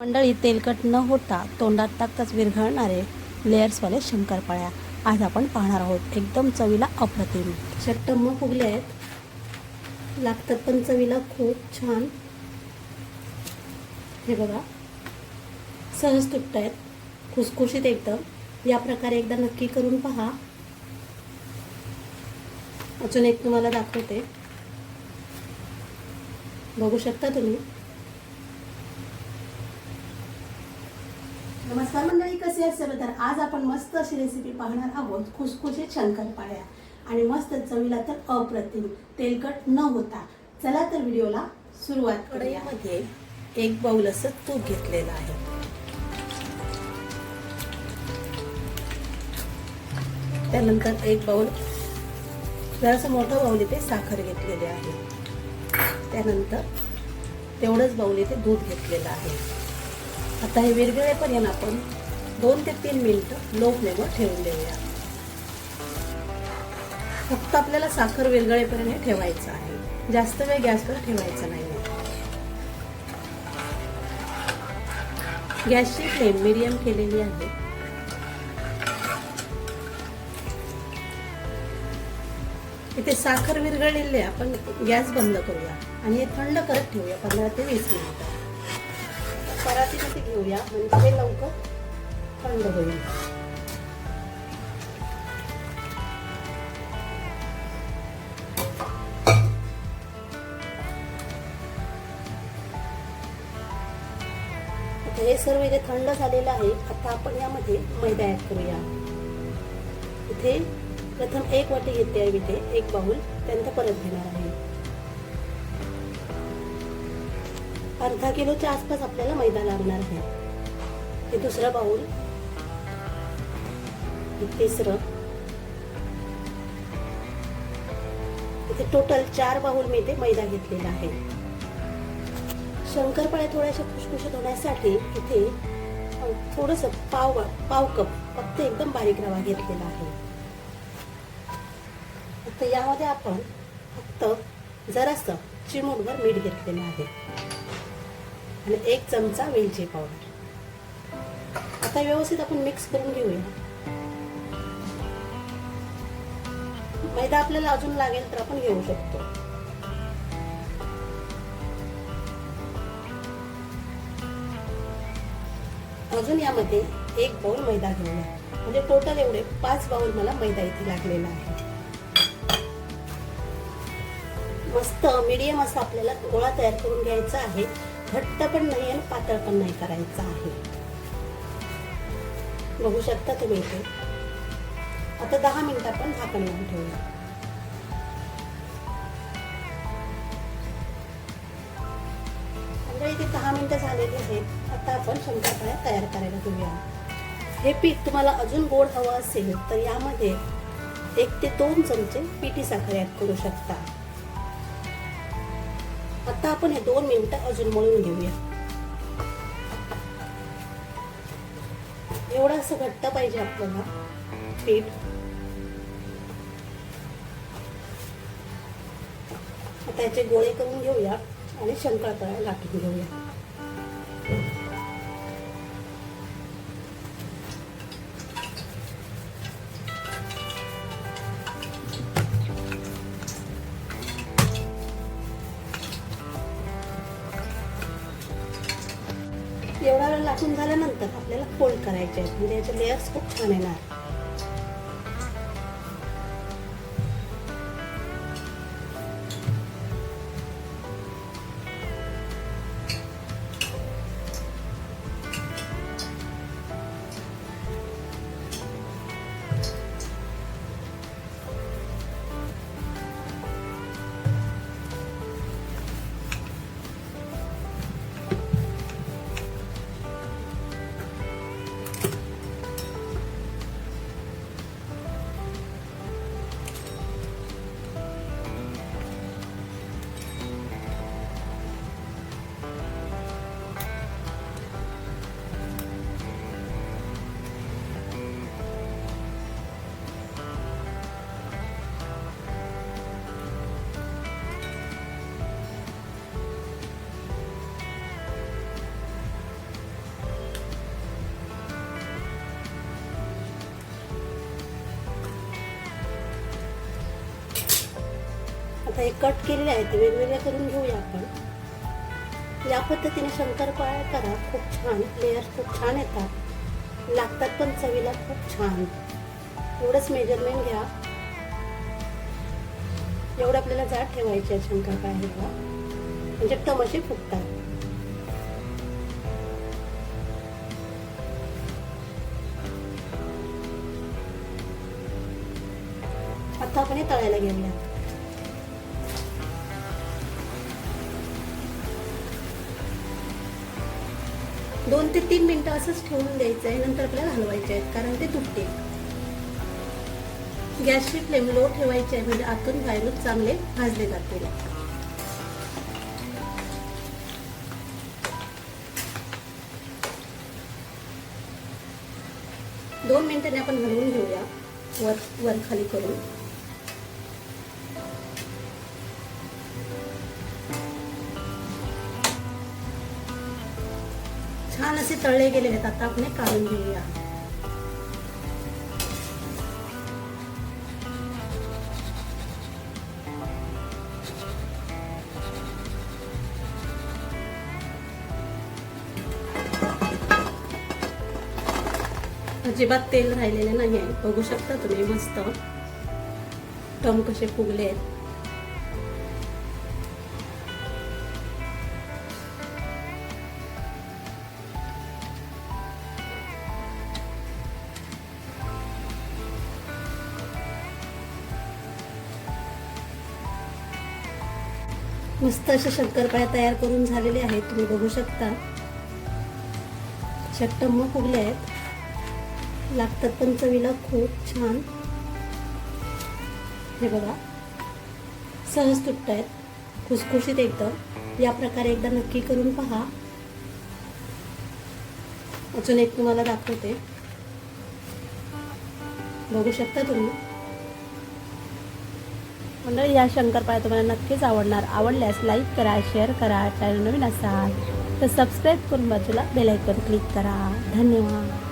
मंडळी तेलकट न होता तोंडात टाकताच विरघळणारे लेयर्सवाले शंकरपाळ्या आज आपण पाहणार आहोत. एकदम चवीला अप्रतिम. चट्टम्म फुगले आहेत. लागतात पण चवीला खूप छान. हे बघा. सहज तुटत आहेत. खुसखुशीत एकदम. या प्रकारे एकदा नक्की करून पहा. अजून एक तुम्हाला दाखवते. बघू शकता तुम्ही? नमस्कार मंडळी कसे आहेत सर्व? तर आज आपण मस्त अशी रेसिपी पाहणार आहोत खुसखुशीत शंकरपाळ्या. आणि मस्त चवीला तर अप्रतिम तेलकट न होता. चला तर व्हिडिओला सुरुवात कढईमध्ये एक बाऊल असं तूप घेतलेलं आहे. त्यानंतर एक बाऊल जरासं मोठं बाऊल इथे साखर घेतलेली आहे. त्यानंतर तेवढंच बाऊल इथे दूध घेतलेलं आहे. आता हे विरघळेपर्यंत आपण दोन ते तीन मिनिटं लो फ्लेमवर ठेवून देऊया. फक्त आपल्याला साखर विरघळेपर्यंत ठेवायचं आहे. जास्त वेळ गॅसवर ठेवायचं नाही. गॅसची फ्लेम मिडियम केलेली आहे. इथे साखर विरघळलेली आहे. आपण गॅस बंद करूया. आणि हे थंड करत ठेवूया पंधरा ते वीस मिनिटं. परातीमध्ये घेऊया. म्हणजे हे लवकर थंड होईल. हे सर्व इथे थंड झालेलं आहे. आता आपण यामध्ये मैदा ऍड करूया. इथे प्रथम एक वाटी घेते आहे इथे एक बाउल. त्यानंतर परत घेणार आहे. अर्धा किलोच्या आसपास आपल्याला मैदा लागणार आहे. हे दुसरं बाऊल तिसरं. इथे टोटल चार बाऊल मी इथे मैदा घेतलेला आहे. शंकरपाळ्या थोड्याशा खुशखुशीत होण्यासाठी इथे थोडस पाव पाव कप फक्त एकदम बारीक रवा घेतलेला आहे. आता यामध्ये आपण फक्त जरासं चिमूटभर मीठ घेतलेलं आहे. आणि एक चमचा वेलची पावडर. आता व्यवस्थित आपण मिक्स करून घेऊया. मैदा आपल्याला अजून लागेल तर आपण घेऊ शकतो. अजून यामध्ये एक बाउल मैदा घेऊया. म्हणजे टोटल एवढे पाच बाउल मला मैदा इथे लागलेला आहे. मस्त मीडियम असा आपल्याला गोळा तयार करून घ्यायचा आहे. घट्ट पण नाही आणि पातळ पण नाही करायचं आहे. बघू शकता तुम्ही इथे. आता दहा मिनिट आपण झाकण लावून ठेवूया. म्हणजे इथे दहा मिनिटं झालेली आहेत. आता आपण शंकरपाळ्या तयार करायला घेऊया. हे पीठ तुम्हाला अजून गोड हवं असेल तर यामध्ये एक ते दोन चमचे पिठी साखर ॲड करू शकता. आता आपण हे दोन मिनिटं अजून मळून घेऊया. एवढं असं घट्ट पाहिजे आपल्याला पीठ. आता याचे गोळे करून घेऊया आणि शंकरपाळ्या लाटून घेऊया. एवढा झाल्यानंतर आपल्याला फोल्ड करायचे आहेत. म्हणजे याचे लेयर्स खूप छान येणार. आता हे कट केलेले आहेत वेगवेगळे करून घेऊया आपण. या पद्धतीने शंकरपाळ्या करा खूप छान लेअर्स खूप छान येतात. लागतात पण चवीला खूप छान. एवढंच मेजरमेंट घ्या. एवढं आपल्याला जाड ठेवायची आहे शंकरपाळ्याला म्हणजे टम फुटतात. फुगतात आता आपण हे तळायला घेऊया दोन ते तीन मिनटं असंच ठेवून द्यायचं आहे नंतर आपल्याला हलवायचे आहेत कारण ते तुटते. गॅसची फ्लेम लो ठेवायची आहे म्हणजे आतून बाहेरून चांगले भाजले जातील. दोन मिनिटांनी आपण हलवून घेऊया वर वर खाली करून. असे तळले गेले आहेत. आता आपण काढून घेऊया. अजिबात तेल राहिलेले नाही आहे बघू शकता तुम्ही मस्त. टम कसे फुगले आहेत मस्त अशा शंकरपाळ्या तयार करून झालेले आहेत तुम्ही बघू शकता. शट्टम्म फुगले आहेत. लागतात पण चवीला खूप छान. हे बघा. सहज तुटत आहेत. खुसखुशीत एकदम. या प्रकारे एकदा नक्की करून पहा. अजून एक तुम्हाला दाखवते. बघू शकता तुम्ही? मंडळी या शंकरपाळ्या तुम्हाला नक्कीच आवडणार. आवडल्यास लाईक करा शेअर करा चॅनल नवीन असाल तर सबस्क्राईब करून बाजूला बेलायकन क्लिक करा. धन्यवाद.